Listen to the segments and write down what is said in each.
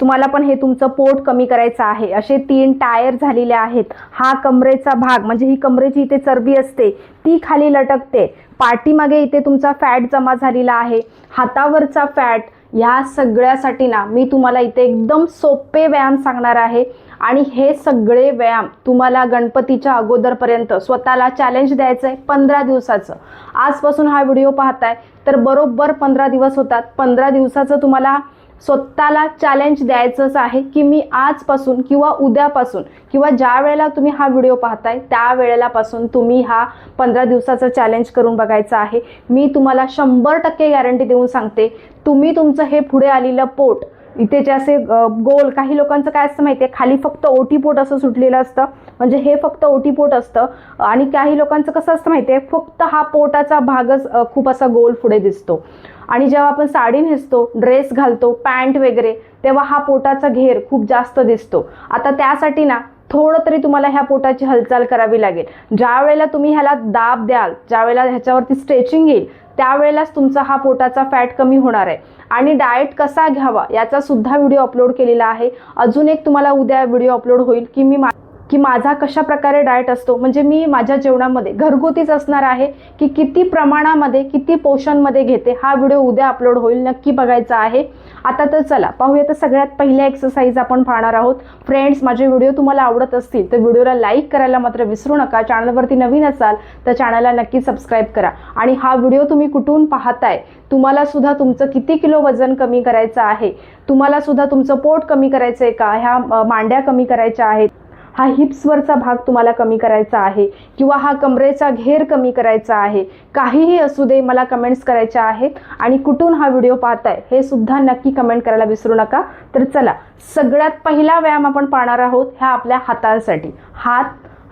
तुम्हाला पण हे तुमचं पोट कमी करायचं आहे. असे तीन टायर झालेले आहेत. हा कमरेचा भाग म्हणजे ही कमरेची इथे चरबी असते ती खाली लटकते. पाठीमागे इथे तुमचा फॅट जमा झालेला आहे. हातावरचा फॅट ह्या सगळ्यासाठी ना मी तुम्हाला इथे एकदम सोपे व्यायाम सांगणार आहे. आणि हे सगळे व्यायाम तुम्हाला गणपतीच्या अगोदरपर्यंत स्वतःला चॅलेंज द्यायचं आहे पंधरा दिवसाचं. आजपासून हा व्हिडिओ पाहताय तर बरोबर पंधरा दिवस होतात. पंधरा दिवसाचं तुम्हाला स्वतःला चॅलेंज द्यायचंच आहे की मी आजपासून किंवा उद्यापासून किंवा ज्या वेळेला तुम्ही हा व्हिडिओ पाहताय त्या वेळेलापासून तुम्ही हा पंधरा दिवसाचा चॅलेंज करून बघायचा आहे. मी तुम्हाला शंभर टक्के गॅरंटी देऊन सांगते तुम्ही तुमचं हे पुढे आलेलं पोट इथे जे असे गोल काही लोकांचं काय असतं माहिती आहे खाली फक्त ओटीपोट असं सुटलेलं असतं. म्हणजे हे फक्त ओटीपोट असतं. आणि काही लोकांचं कसं असतं माहिती आहे फक्त हा पोटाचा भागच खूप असा गोल पुढे दिसतो. आणि जेव्हा आपण साडी नेसतो ड्रेस घालतो पॅन्ट वगैरे तेव्हा हा पोटाचा घेर खूप जास्त दिसतो. आता त्यासाठी ना थोडं तरी तुम्हाला ह्या पोटाची हालचाल करावी लागेल. ज्या वेळेला तुम्ही ह्याला दाब द्याल ज्या वेळेला ह्याच्यावरती स्ट्रेचिंग येईल त्यावेळेलाच तुमचा हा पोटाचा फॅट कमी होणार आहे. आणि डाएट कसा घ्यावा याचा सुद्धा व्हिडिओ अपलोड केलेला आहे. अजून एक तुम्हाला उद्या व्हिडिओ अपलोड होईल की मी मा की माझा कशा प्रकारे डाएट असतो? म्हणजे मी माझ्या जेवणामध्ये घरगुतीच असणार आहे की किती प्रमाणामध्ये किती पोषणमध्ये घेते? हा व्हिडिओ उद्या अपलोड होईल नक्की बघायचा आहे. आता तर चला पाहूया तर सगळ्यात पहिल्या एक्सरसाइज आपण पाहणार आहोत. फ्रेंड्स माझे व्हिडिओ तुम्हाला आवडत असतील तर व्हिडिओला लाईक करायला मात्र विसरू नका. चॅनलवरती नवीन असाल तर चॅनलला नक्की सबस्क्राईब करा. आणि हा व्हिडिओ तुम्ही कुठून पाहताय? तुम्हाला सुद्धा तुमचं किती किलो वजन कमी करायचं आहे? तुम्हाला सुद्धा तुमचं पोट कमी करायचं आहे का? ह्या मांड्या कमी करायच्या आहेत? हा हिप्सवरचा भाग तुम्हाला कमी करायचा आहे किंवा हा कमरेचा घेर कमी करायचा आहे. काहीही असू दे मला कमेंट्स करायच्या आहेत आणि कुठून हा व्हिडिओ पाहताय हे सुद्धा नक्की कमेंट करायला विसरू नका. तर चला सगळ्यात पहिला व्यायाम आपण पाहणार आहोत ह्या आपल्या हातांसाठी. हात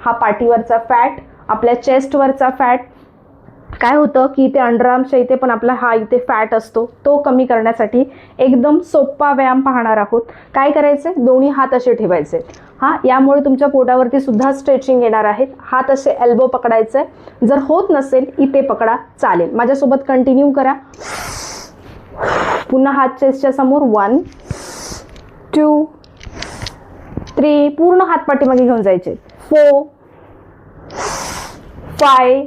हा पाठीवरचा फॅट आपल्या चेस्टवरचा फॅट काय होतं की इथे अंडरआर्मच्या इथे पण आपला हा इथे फॅट असतो तो कमी करण्यासाठी एकदम सोपा व्यायाम पाहणार आहोत. काय करायचे दोन्ही हात असे ठेवायचे. हा यामुळे तुमच्या पोटावरती सुद्धा स्ट्रेचिंग येणार आहेत हात असे एल्बो पकडायचे. जर होत नसेल इथे पकडा चालेल. माझ्यासोबत कंटिन्यू करा. पुन्हा हात चेस्टच्या समोर. वन टू थ्री पूर्ण हात पाठीमागे घेऊन जायचे. Four five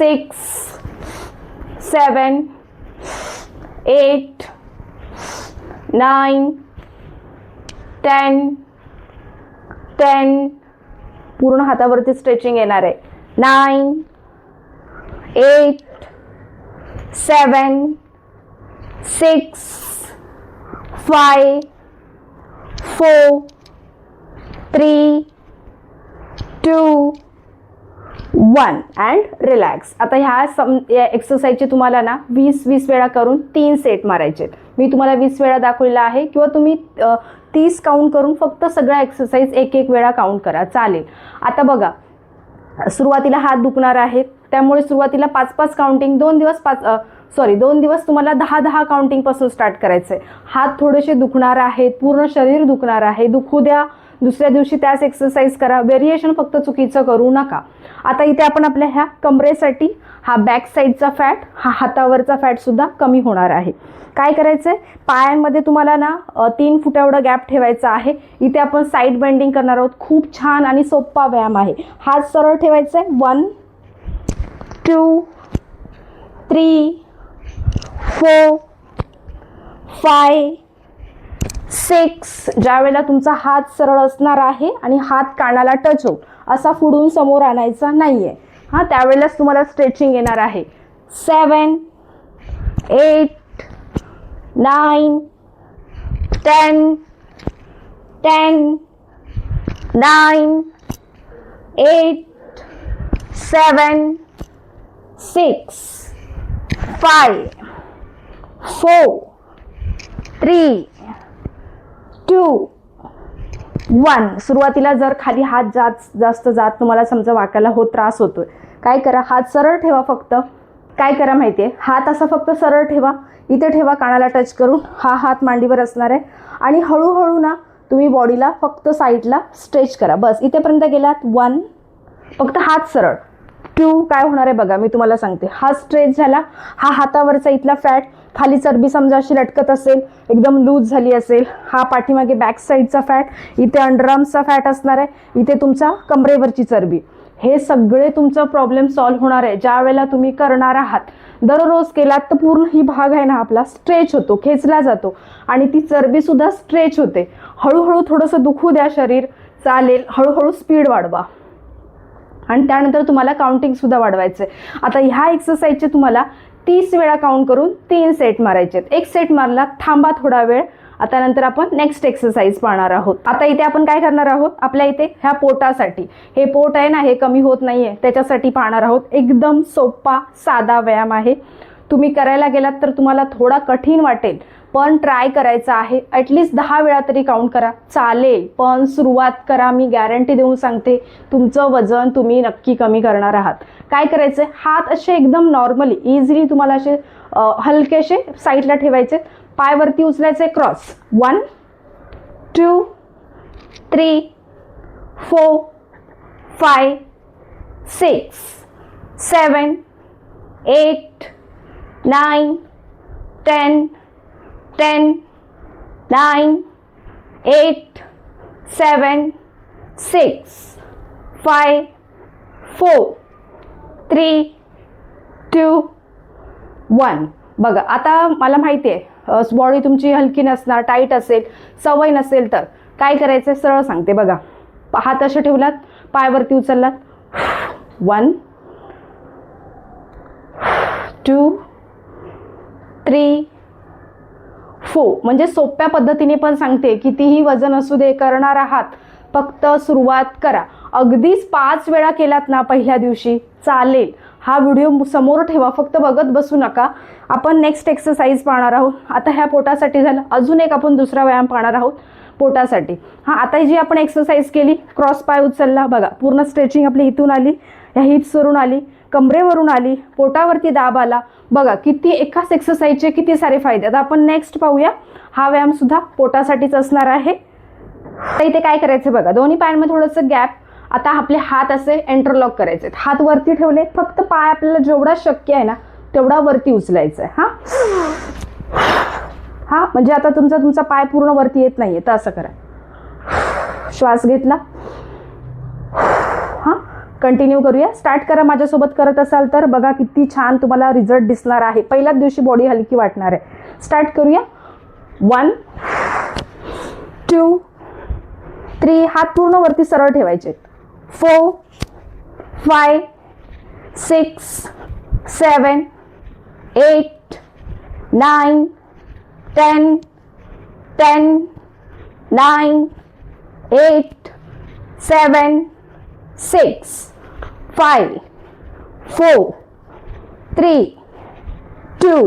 six seven eight nine ten ten. पूर्ण हातावरती स्ट्रेचिंग येणार आहे. Nine eight seven six five four three two one and relax. आता ह्या सम या एक्सरसाइजचे तुम्हाला ना वीस वीस वेळा करून तीन सेट मारायचे मी तुम्हाला वीस वेळा दाखवलेला आहे किंवा तुम्ही तीस काउंट करून फक्त सगळ्या एक्सरसाइज एक एक वेळा काउंट करा. चालेल. आता बघा सुरुवातीला हात दुखणार आहेत. त्यामुळे सुरुवातीला पाच पाच काउंटिंग दोन दिवस पाच सॉरी दोन दिवस तुम्हाला दहा दहा काउंटिंगपासून स्टार्ट करायचं आहे हात थोडेसे दुखणार आहेत पूर्ण शरीर दुखणार आहे. दुखू द्या. दुसऱ्या दिवशी त्याच एक्सरसाइज करा. व्हेरिएशन फक्त चुकीचं करू नका. आता इथे आपण आपल्या ह्या कमरेसाठी हा बॅक साईडचा फॅट हा हातावरचा फॅटसुद्धा कमी होणार आहे. काय करायचं आहे पायांमध्ये तुम्हाला ना तीन फुटावडं एवढं गॅप ठेवायचा आहे. इथे आपण साईड बेंडिंग करणार आहोत. खूप छान आणि सोप्पा व्यायाम आहे. हात सरळ ठेवायचा आहे one two three four five six ज्यावेळेला तुमचा हात सरळ असणार आहे आणि हात कानाला टच हो असा फुडून समोर आणायचा नाही आहे हां त्यावेळेलाच तुम्हाला स्ट्रेचिंग येणार आहे. Seven eight nine ten ten nine eight seven six five four three two one सुरुवातीला जर खाली हात जात जास्त जात तुम्हाला समजा वाकायला होत त्रास होतोय. काय करा हात सरळ ठेवा फक्त. काय करा माहिती आहे हात असा फक्त सरळ ठेवा. इथे ठेवा कानाला टच करून. हा हात मांडीवर असणार आहे. आणि हळूहळू ना तुम्ही बॉडीला फक्त साईडला स्ट्रेच करा. बस इथेपर्यंत गेलात. वन फक्त हात सरळ. टू काय होणार आहे बघा मी तुम्हाला सांगते. हा स्ट्रेच झाला. हा हातावरचा इथला फॅट खाली चरबी समजा अशी लटकत असेल एकदम लूज झाली असेल हा पाठीमागे बॅक साईडचा फॅट इथे अंडरआर्म्सचा फॅट असणार आहे इथे तुमचा कमरेवरची चरबी. हे सगळे तुमचं प्रॉब्लेम सॉल्व्ह होणार आहे ज्या वेळेला तुम्ही करणार आहात. दररोज केलात तर पूर्ण ही भाग आहे ना आपला स्ट्रेच होतो खेचला जातो आणि ती चरबीसुद्धा स्ट्रेच होते. हळूहळू थोडंसं दुखू द्या शरीर चालेल हळूहळू स्पीड वाढवा. आणि त्यानंतर तुम्हाला काउंटिंगसुद्धा वाढवायचं आहे आता ह्या एक्सरसाइजचे तुम्हाला तीस वेळा काउंट करून तीन सेट मारायचे आहेत. एक सेट मारला थांबा थोडा वेळ. आता नंतर आपण नेक्स्ट एक्सरसाइज पाहणार आहोत. आता इथे आपण काय करणार आहोत? आपल्या इथे ह्या पोटासाठी. हे पोट आहे ना हे कमी होत नाही आहे त्याच्यासाठी पाहणार आहोत. एकदम सोपा साधा व्यायाम आहे. तुम्ही करायला गेलात तर तुम्हाला थोडा कठीण वाटेल. पण ट्राय करायचा आहे. ॲटलिस्ट दहा वेळा तरी काउंट करा. चालेल. पण सुरुवात करा. मी गॅरंटी देऊन सांगते. तुमचं वजन तुम्ही नक्की कमी करणार आहात. काय करायचं हात असे एकदम नॉर्मली इझिली तुम्हाला असे हलकेसे साईडला ठेवायचे. पायवरती उचलायचे cross one two three four five six seven eight nine ten ten nine eight seven six five four three two one. बघा आता मला माहिती आहे बॉडी तुमची हलकी नसणार टाईट असेल सवय नसेल तर. काय करायचं सरळ सांगते बघा. प- हात असे ठेवलात पायवरती उचललात. वन टू थ्री फो म्हणजे सोप्या पद्धतीने पण सांगते कितीही वजन असू दे करणार आहात फक्त सुरुवात करा. अगदीच पाच वेळा केलात ना पहिल्या दिवशी चालेल. हा व्हिडिओ समोर ठेवा फक्त बघत बसू नका. आपण नेक्स्ट एक्सरसाइज पाहणार आहोत. आता ह्या पोटासाठी झालं. अजून एक आपण दुसरा व्यायाम पाहणार आहोत पोटासाठी. हां आता जी आपण एक्सरसाइज केली क्रॉस पाय उचलला बघा पूर्ण स्ट्रेचिंग आपली इथून आली ह्या हिप्सवरून आली. कमरेवरून आली पोटावरती दाब आला. बघा किती एकाच एक्सरसाइजचे किती सारे फायदे आता आपण नेक्स्ट पाहूया. हा व्यायाम सुद्धा पोटासाठीच असणार आहे. तर इथे काय करायचं बघा दोन्ही पायांमध्ये थोडंसं गॅप आता आपले हात असे एंटरलॉक करायचे हात वरती ठेवले फक्त पाय आपल्याला जेवढा शक्य आहे ना तेवढा वरती उचलायचा आहे हां? हां? म्हणजे आता तुमचा तुमचा पाय पूर्ण वरती येत नाही आहे तर असं करा. श्वास घेतला. कंटिन्यू करूया. स्टार्ट करा माझ्यासोबत करत असाल तर. बघा किती छान तुम्हाला रिझल्ट दिसणार आहे. पहिल्याच दिवशी बॉडी हलकी वाटणार आहे. स्टार्ट करूया. वन टू थ्री हात पूर्ण वरती सरळ ठेवायचे. Four five six seven eight nine ten ten nine eight seven six five four three two,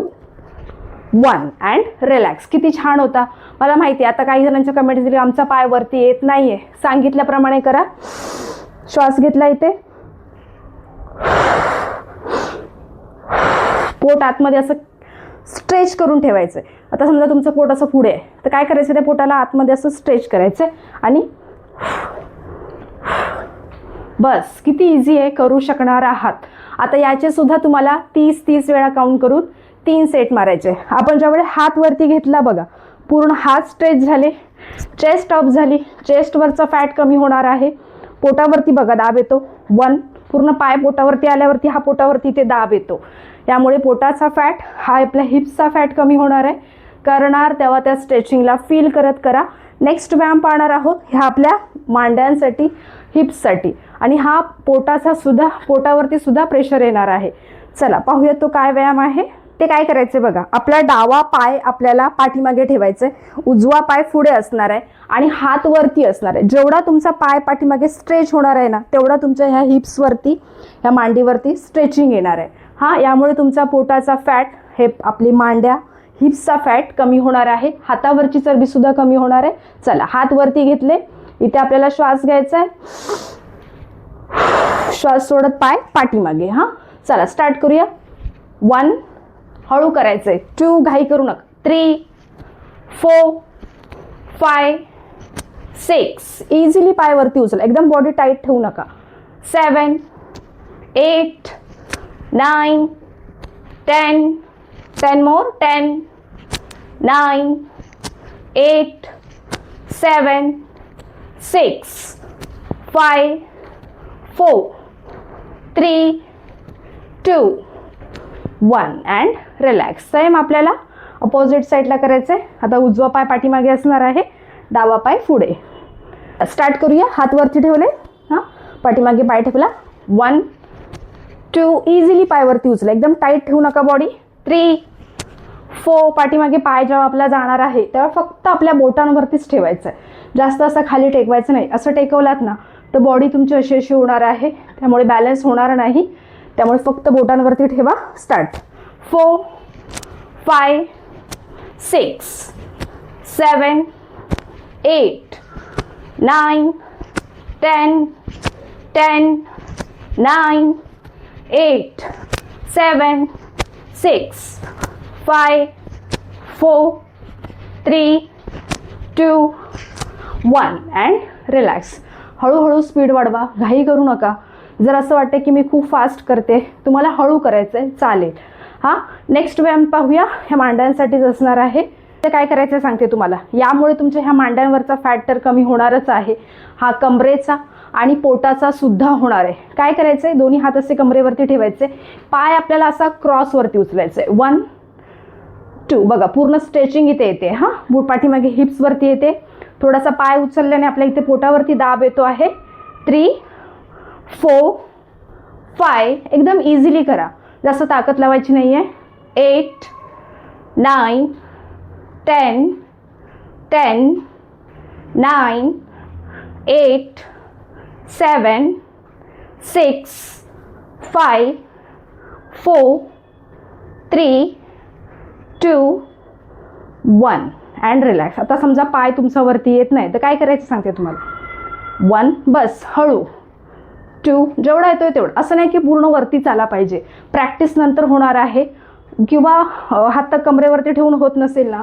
one. And relax. किती छान होता. मला माहिती आहे आता काही जणांच्या कमेंट दिली आमचा पाय वरती येत नाही आहे सांगितल्याप्रमाणे करा. श्वास घेतला इथे. पोट आतमध्ये असं स्ट्रेच करून ठेवायचं आहे आता समजा तुमचं पोट असं पुढे आहे. तर काय करायचं? त्या पोटाला आतमध्ये असं स्ट्रेच करायचं आहे आणि बस किती इझी आहे करू शकणार आहात. आता याचे सुद्धा तुम्हाला तीस तीस वेळा काउंट करून तीन सेट मारायचे. आपण ज्यावेळी हात वरती घेतला बघा पूर्ण हात स्ट्रेच झाले चेस्ट अप झाली चेस्टवरचा फॅट कमी होणार आहे. पोटावरती बघा दाब येतो. वन पूर्ण पाय पोटावरती आल्यावरती हा पोटावरती ते दाब येतो. त्यामुळे पोटाचा फॅट हा आपल्या हिप्सचा फॅट कमी होणार आहे. करणार तेव्हा त्या स्ट्रेचिंगला फील करत करा. नेक्स्ट व्यायाम पाहणार आहोत ह्या आपल्या मांड्यांसाठी. हिप्ससाठी. आणि हा पोटाचा सुद्धा पोटावरती सुद्धा प्रेशर येणार आहे. चला पाहूया तो काय व्यायाम आहे. ते काय करायचे बघा. आपला डावा पाय आपल्याला पाठीमागे ठेवायचा आहे उजवा पाय पुढे असणार आहे आणि हात वरती असणार आहे. जेवढा तुमचा पाय पाठीमागे स्ट्रेच होणार आहे ना तेवढा तुमच्या ह्या हिप्सवरती ह्या मांडीवरती स्ट्रेचिंग येणार आहे. हां यामुळे तुमचा पोटाचा फॅट हे आपली मांड्या हिप्सचा फॅट कमी होणार आहे. हातावरची चरबीसुद्धा कमी होणार आहे. चला हात वरती घेतले. इथे आपल्याला श्वास घ्यायचा आहे. श्वास सोडत पाय पाठीमागे हां? चला स्टार्ट करूया. वन हळू करायचं आहे टू घाई करू नका. Three four five six easily पायवरती उचला. एकदम बॉडी टाईट ठेवू नका. Seven eight nine ten ten more ten nine eight seven six five four three two one. And relax same आपल्याला अपोजिट साईडला करायचं आहे आता उजवा पाय पाठीमागे असणार आहे. डावा पाय पुढे. स्टार्ट करूया. हात वरती ठेवले. हां? पाठीमागे पाय ठेवला. वन टू इझिली पायवरती उचला. एकदम टाईट ठेवू नका बॉडी थ्री फोर पाठीमागे पाय जेव्हा आपला जाणार आहे तेव्हा फक्त आपल्या बोटांवरतीच ठेवायचं आहे जास्त असं खाली टेकवायचं नाही. असं टेकवलात ना तर बॉडी तुमची अशी अशी होणार आहे. त्यामुळे बॅलन्स होणार नाही. त्यामुळे फक्त बोटांवरती ठेवा. Start four five six seven eight nine ten ten nine eight seven six five four three two one and relax हळूहळू स्पीड वाढवा. घाई करू नका. जर असं वाटतं की मी खूप फास्ट करते तुम्हाला हळू करायचं आहे चालेल. हां? नेक्स्ट व्यायाम पाहूया. ह्या मांड्यांसाठीच असणार आहे ते काय करायचं आहे सांगते तुम्हाला. यामुळे तुमच्या ह्या मांड्यांवरचा फॅट तर कमी होणारच आहे. हा कमरेचा आणि पोटाचा सुद्धा होणार आहे. काय करायचं आहे दोन्ही हात असे कमरेवरती ठेवायचे. पाय आपल्याला असा क्रॉसवरती उचलायचा आहे वन टू बघा पूर्ण स्ट्रेचिंग इथे येते. हां? पाठीमागे हिप्सवरती येते. थोडासा पाय उचलल्याने आपल्या इथे पोटावरती दाब येतो आहे. थ्री फोर फाय एकदम इझिली करा. जास्त ताकद लावायची नाही आहे eight nine ten ten nine eight seven six five four three two one and relax आता समजा पाय तुमचा वरती येत नाही तर काय करायचं सांगते तुम्हाला? वन बस हळू. टू जेवढा येतोय तेवढं. असं नाही की पूर्ण वरती चाला पाहिजे. प्रॅक्टिस नंतर होणार आहे. किंवा हात तर कमरेवरती ठेवून होत नसेल ना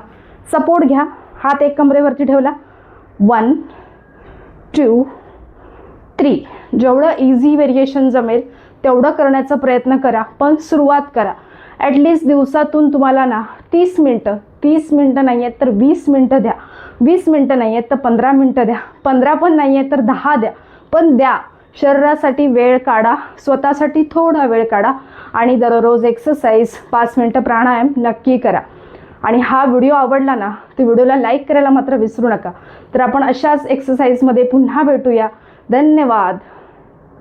सपोर्ट घ्या. हात एक कमरेवरती ठेवला. वन टू थ्री जेवढं इझी व्हेरिएशन जमेल तेवढं करण्याचा प्रयत्न करा. पण सुरुवात करा. ॲटलिस्ट दिवसातून तुम्हाला ना तीस मिनटं तीस मिनटं नाही आहेत तर वीस मिनटं द्या. वीस मिनटं नाही आहेत तर पंधरा मिनटं द्या. पंधरा पण नाही आहेत तर दहा द्या. पण द्या. शरीरासाठी वेळ काढा. स्वतःसाठी थोडा वेळ काढा. आणि दररोज एक्सरसाइज पाच मिनटं प्राणायाम नक्की करा. आणि हा व्हिडिओ आवडला ना तर व्हिडिओला लाईक करायला मात्र विसरू नका. तर आपण अशाच एक्सरसाइजमध्ये पुन्हा भेटूया. धन्यवाद.